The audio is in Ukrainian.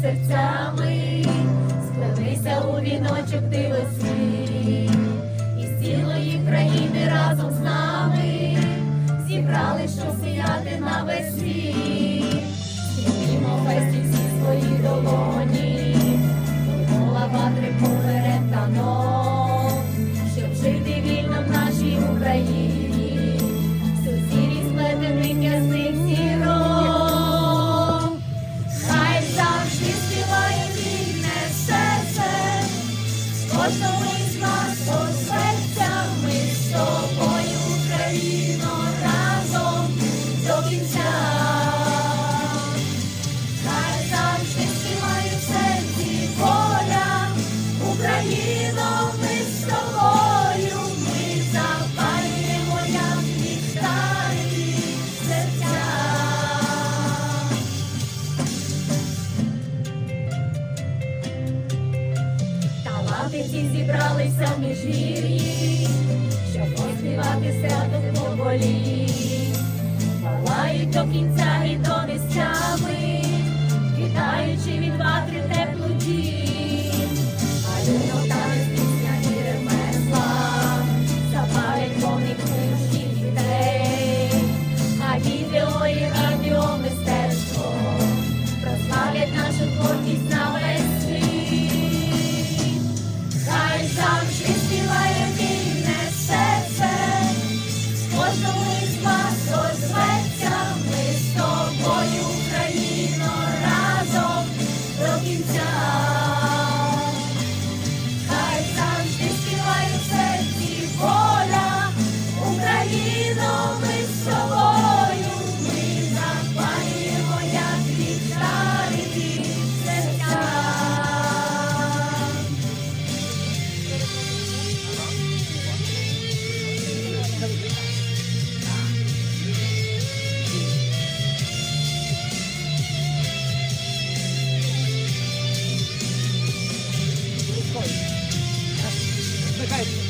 серцями, сплелися у віночок дивосвіт, і з цілої країни разом з нами зібрали, щоб сіяти на весь світ. Піднімо фесті всі свої долоні, Микола Патрик поперед танок, щоб жити вільно нашій Україні, кожному із нас по серцях ми з тобою, Україно, всі зібралися в міжвір'ї, щоб поспівати свято болі. 太子